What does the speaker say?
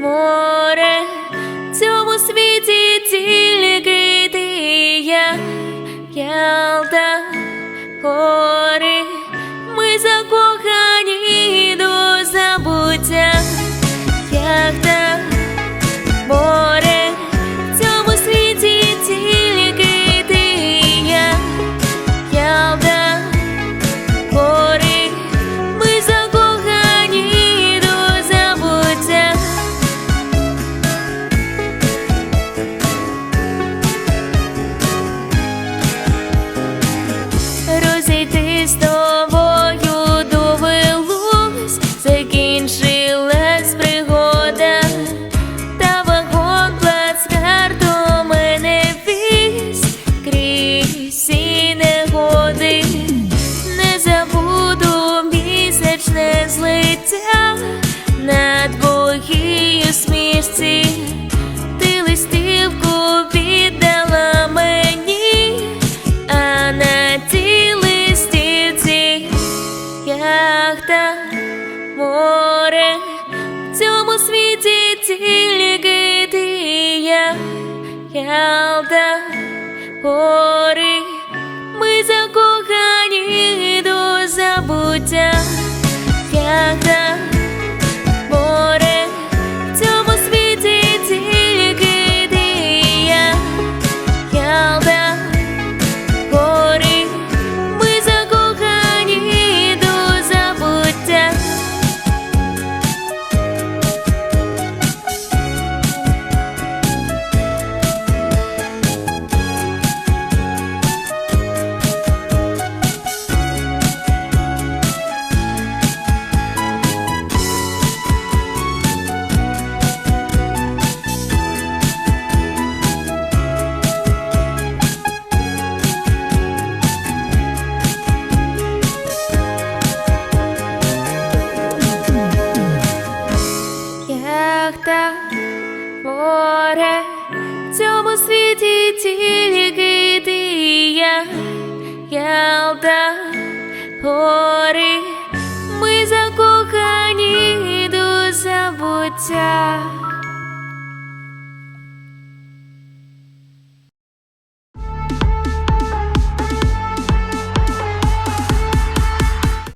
море, в цьому світі тільки ти і я, ялта, гори, ми закохані. Смішці. Ти листівку віддала мені, а на тій листівці яхта, море, в цьому світі тільки ти я, Ялта, гори, ми закохані до забуття, Яхта, море, в цьому світі тільки ти і я, Ялта, гори, ми закохані до забуття.